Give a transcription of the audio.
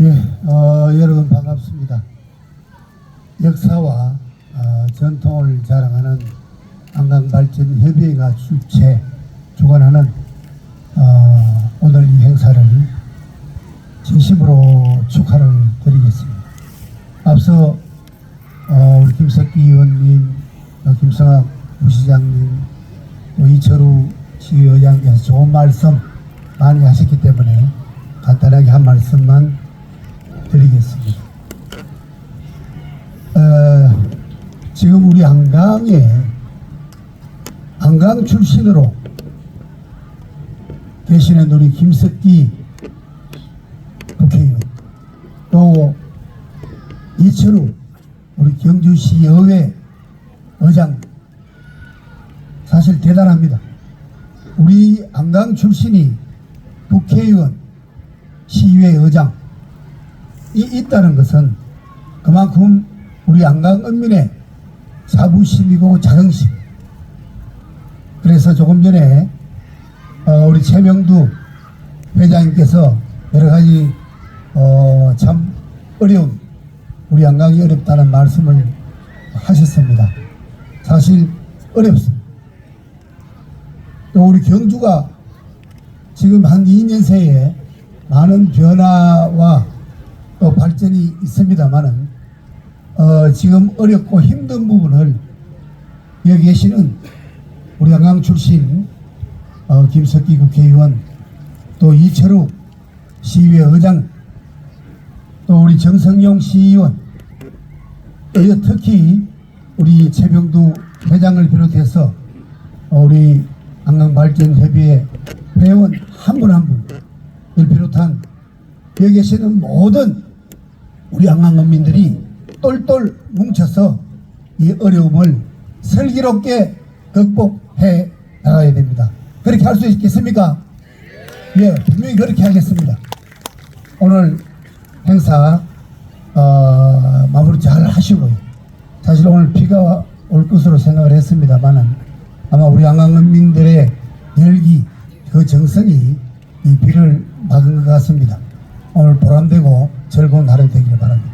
예, 어, 여러분 반갑습니다. 역사와 어, 전통을 자랑하는 한강발전협의회가 주최 주관하는 어, 오늘 이 행사를 진심으로 축하를 드리겠습니다. 앞서 어, 우리 김석기 의원님, 또 김성학 부시장님, 또 이철우 시의장께서 좋은 말씀 많이 하셨기 때문에 간단하게 한 말씀만 드리겠습니다. 어, 지금 우리 한강에 한강 출신으로 계시는 우리 김석기 국회의원 또 이철우 우리 경주시 의회 의장 사실 대단합니다. 우리 한강 출신이 국회의원 시의회 의장 이 있다는 것은 그만큼 우리 한강 은민의 자부심이고 자긍심. 그래서 조금 전에 어, 우리 최명두 회장님께서 여러 가지 어, 참 어려운 우리 한강이 어렵다는 말씀을 하셨습니다. 사실 어렵습니다. 또 우리 경주가 지금 한 2년 새에 많은 변화와 또 발전이 있습니다만은 어, 지금 어렵고 힘든 부분을 여기 계시는 우리 한강 출신 어, 김석기 국회의원 또 이철우 시의회 의장 또 우리 정성용 시의원 또 특히 우리 최병두 회장을 비롯해서 어, 우리 한강발전협의회 회원 한 분 한 분을 비롯한 여기 계시는 모든 우리 한강인민들이 똘똘 뭉쳐서 이 어려움을 슬기롭게 극복해 나가야 됩니다. 그렇게 할 수 있겠습니까? 예, 분명히 그렇게 하겠습니다. 오늘 행사 어, 마무리 잘 하시고요. 사실 오늘 비가 올 것으로 생각을 했습니다만은 아마 우리 한강인민들의 열기, 그 정성이 이 비를 막은 것 같습니다. 오늘 보람되고 즐거운 하루 되기를 바랍니다.